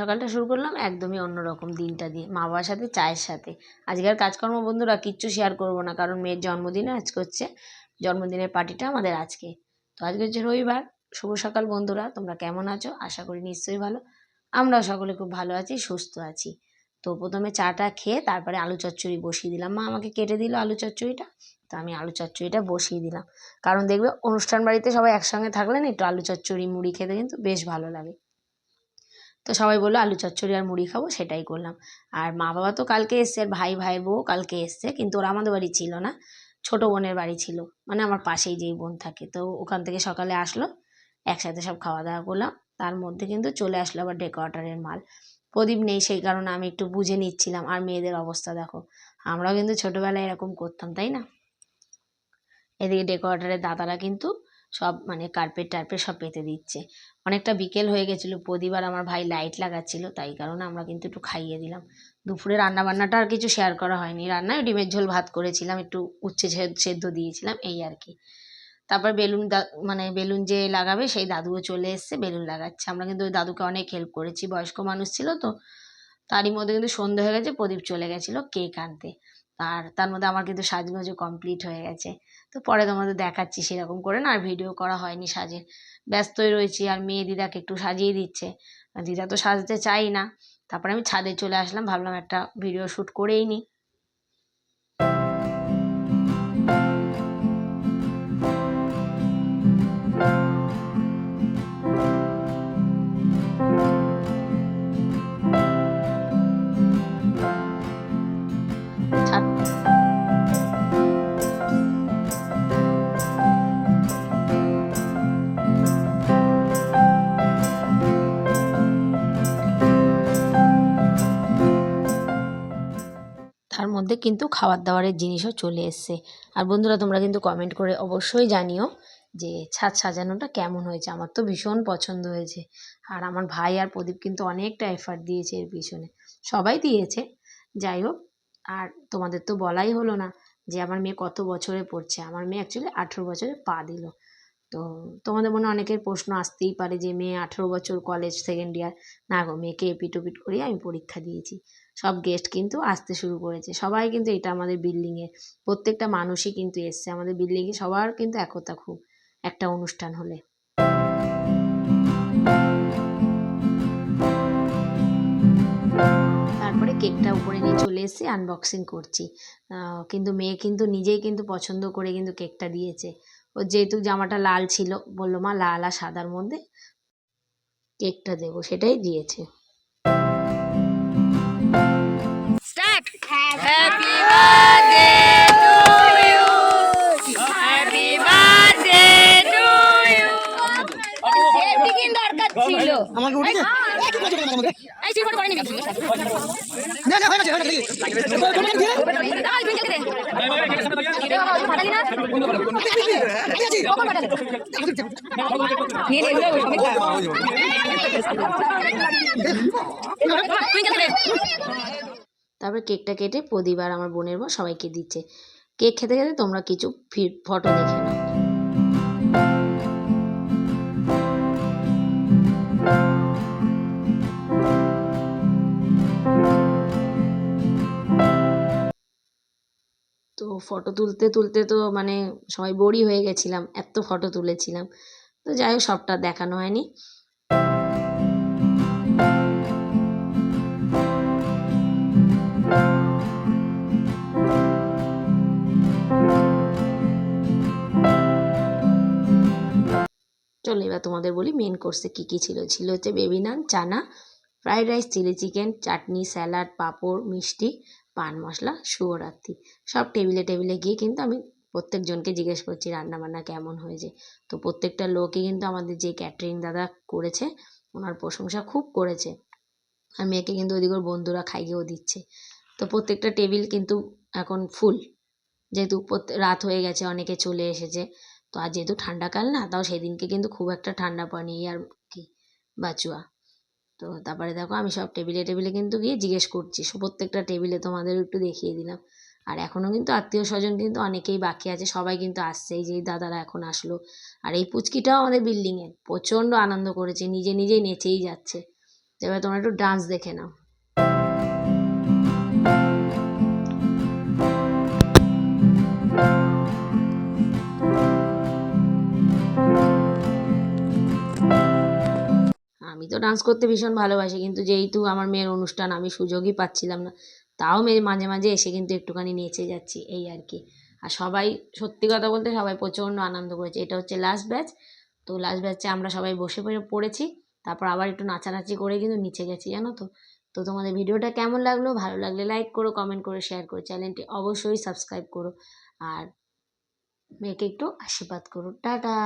সকালটা শুরু করলাম একদমই অন্যরকম দিনটা দিয়ে, মা বাবার সাথে, চায়ের সাথে। আজকের কাজকর্ম বন্ধুরা কিচ্ছু শেয়ার করব না, কারণ মেয়ের জন্মদিনে আজকে হচ্ছে জন্মদিনের পার্টিটা আমাদের আজকে। তো আজকে হচ্ছে রবিবার। শুভ সকাল বন্ধুরা, তোমরা কেমন আছো? আশা করি নিশ্চয়ই ভালো। আমরাও সকলে খুব ভালো আছি, সুস্থ আছি। তো প্রথমে চাটা খেয়ে তারপরে আলু চচ্চড়ি বসিয়ে দিলাম। মা আমাকে কেটে দিল আলু চচ্চড়িটা, তো আমি আলু চচ্চড়িটা বসিয়ে দিলাম। কারণ দেখবে অনুষ্ঠান বাড়িতে সবাই একসঙ্গে থাকলে না একটু আলু চচ্চড়ি, মুড়ি খেতে কিন্তু বেশ ভালো লাগে। তো সবাই বলল, আলু চচ্চড়ি আর মুড়ি খাব, সেটাই করলাম। আর মা বাবা তো কালকে এসছে, আর ভাই ভাই বউ কালকে এসছে, কিন্তু ওরা আমাদের বাড়ি ছিল না। ছোট বোনের বাড়ি ছিল মানে আমার পাশেই যেই বোন থাকে। তো ওখান থেকে সকালে আসলো, একসাথে সব খাওয়া দাওয়া করলাম। তার মধ্যে কিন্তু চলে আসলো আবার ডেকোরেটারের মাল। প্রদীপ নেই সেই কারণে আমি একটু বুঝে নিচ্ছিলাম, আর মেয়েদের অবস্থা দেখো। আমরাও কিন্তু ছোটোবেলায় এরকম করতাম, তাই না? এদিকে ডেকোরেটারের দাদারা কিন্তু সব মানে কার্পেট টার্পেট সব পেতে দিচ্ছে। অনেকটা বিকেল হয়ে গেছিল, প্রদীপ আর আমার ভাই লাইট লাগাচ্ছিল, তাই কারণে আমরা কিন্তু একটু খাইয়ে দিলাম। দুপুরে রান্না বান্নাটা আর কিছু শেয়ার করা হয়নি। রান্নায় ডিমের ঝোল ভাত করেছিলাম, একটু উচ্ছে সেদ্ধ দিয়েছিলাম, এই আর কি। তারপর বেলুন দা- মানে বেলুন যে লাগাবে, সেই দাদুও চলে এসছে, বেলুন লাগাচ্ছে। আমরা কিন্তু ওই দাদুকে অনেক হেল্প করেছি, বয়স্ক মানুষ ছিল তো, তারই মধ্যে কিন্তু সন্ধে হয়ে গেছে, প্রদীপ চলে গেছিল কেক আনতে। আর তার মধ্যে আমার কিন্তু সাজগোজও কমপ্লিট হয়ে গেছে। তো পরে তোমাদের দেখাচ্ছি সেরকম করে না, আর ভিডিও করা হয়নি সাজে। ব্যস্তই রয়েছি, আর মেয়ে দিদাকে একটু সাজিয়ে দিচ্ছে। দিদা তো সাজতে চাই না। তারপরে আমি ছাদে চলে আসলাম, ভাবলাম একটা ভিডিও শ্যুট করেই নিই তার মধ্যে কিন্তু খাবার দাবারের জিনিসও চলে এসছে। আর বন্ধুরা, তোমরা কিন্তু কমেন্ট করে অবশ্যই জানিও যে ছাদ সাজানোটা কেমন হয়েছে। আমার তো ভীষণ পছন্দ হয়েছে। আর আমার ভাই আর প্রদীপ কিন্তু অনেকটা এফার্ট দিয়েছে এর পিছনে। সবাই দিয়েছে। যাই হোক, আর তোমাদের তো বলাই হলো না যে আমার মেয়ে কত বছরে পড়ছে। আমার মেয়ে অ্যাকচুয়ালি আঠেরো বছরে পা দিল। তো তোমাদের মনে অনেকের প্রশ্ন আসতেই পারে যে, মেয়ে আঠেরো বছর কলেজ সেকেন্ড ইয়ার না গো, মেয়েকে এপিট ওপিট করিয়ে আমি পরীক্ষা দিয়েছি। সব গেস্ট কিন্তু আসতে শুরু করেছে। সবাই কিন্তু এটা আমাদের বিল্ডিংয়ে প্রত্যেকটা মানুষই কিন্তু এসছে। আমাদের বিল্ডিংয়ে সবার কিন্তু একতা খুব একটা অনুষ্ঠান হলে। তারপরে কেকটা উপরে নিয়ে চলে এসেছি আনবক্সিং করছি। কিন্তু মেয়ে কিন্তু নিজেই কিন্তু পছন্দ করে কিন্তু কেকটা দিয়েছে। ও যেহেতু জামাটা লাল ছিল, বলল, মা, লাল আর সাদার মধ্যে কেকটা দেবো। সেটাই দিয়েছে। Happy birthday to you. Happy birthday to you. Safety কিন দরকার ছিল আমাকে এই সিল করে নিবি না না হয়ে গেছে হয়ে গেছে দাঁড়াই তুই চলে দে দে ফাটালি না নিয়ে নে এগুলো সবই খা তুই চলে দে তারপর কেকটা কেটে প্রদীপ আর আমার বোনের বউ সবাইকে দিচ্ছে। কেক খেতে খেতে তোমরা কিছু ফটো দেখে নাও। তো ফটো তুলতে তুলতে তো মানে সবাই বোরই হয়ে গেছিলাম, এত ফটো তুলেছিলাম। তো যাই হোক, সবটা দেখানো হয়নি। চলো তোমাদের বলি মেন কোর্সে কী কী ছিল? ছিল হচ্ছে baby naan chana fried rice chilli chicken chutney salad পাঁপড়, মিষ্টি, পান মশলা শুভরাত্রি সব টেবিলে টেবিলে গিয়ে কিন্তু আমি প্রত্যেকজনকে জিজ্ঞেস করছি রান্নাবান্না কেমন হয়েছে। তো প্রত্যেকটা লোকই কিন্তু আমাদের যে ক্যাটারিং দাদা করেছে, ওনার প্রশংসা খুব করেছে। আর মেয়েকে কিন্তু ওদিকে ওর বন্ধুরা খাইয়েও দিচ্ছে। তো প্রত্যেকটা টেবিল কিন্তু এখন ফুল যেহেতু রাত হয়ে গেছে, অনেকে চলে এসেছে। তো আর যেহেতু ঠান্ডাকাল না, তাও সেদিনকে কিন্তু খুব একটা ঠান্ডা পড়েনি আর কি বাচুয়া তো তারপরে দেখো আমি সব টেবিলে টেবিলে কিন্তু গিয়ে জিজ্ঞেস করছি প্রত্যেকটা টেবিলে তোমাদের একটু দেখিয়ে দিলাম। আর এখনও কিন্তু আত্মীয় স্বজন কিন্তু অনেকেই বাকি আছে, সবাই কিন্তু আসছে, এই যে দাদারা এখন আসলো। আর এই পুচকিটাও আমাদের বিল্ডিংয়ে প্রচণ্ড আনন্দ করেছে, নিজে নিজেই নেচেই যাচ্ছে। এবার তোমরা একটু ডান্স দেখে নাও। ডান্স করতে ভীষণ ভালোবাসি, কিন্তু যেহেতু আমার মেয়ের অনুষ্ঠান, আমি সুযোগই পাচ্ছিলাম না। তাও মেয়ে মাঝে মাঝে এসে কিন্তু একটুখানি নেচে যাচ্ছি, এই আর কি। আর সবাই, সত্যি কথা বলতে সবাই প্রচণ্ড আনন্দ করেছে। এটা হচ্ছে লাস্ট ব্যাচ তো লাস্ট ব্যাচে আমরা সবাই বসে পড়ে, পড়েছি, তারপর আবার একটু নাচানাচি করে কিন্তু নিচে গেছি, জানো তো? তো তোমাদের ভিডিওটা কেমন লাগল? ভালো লাগলে লাইক করো কমেন্ট করো শেয়ার করো চ্যানেলটি অবশ্যই সাবস্ক্রাইব করো। আর মেয়েকে একটু আশীর্বাদ করো। টাটা!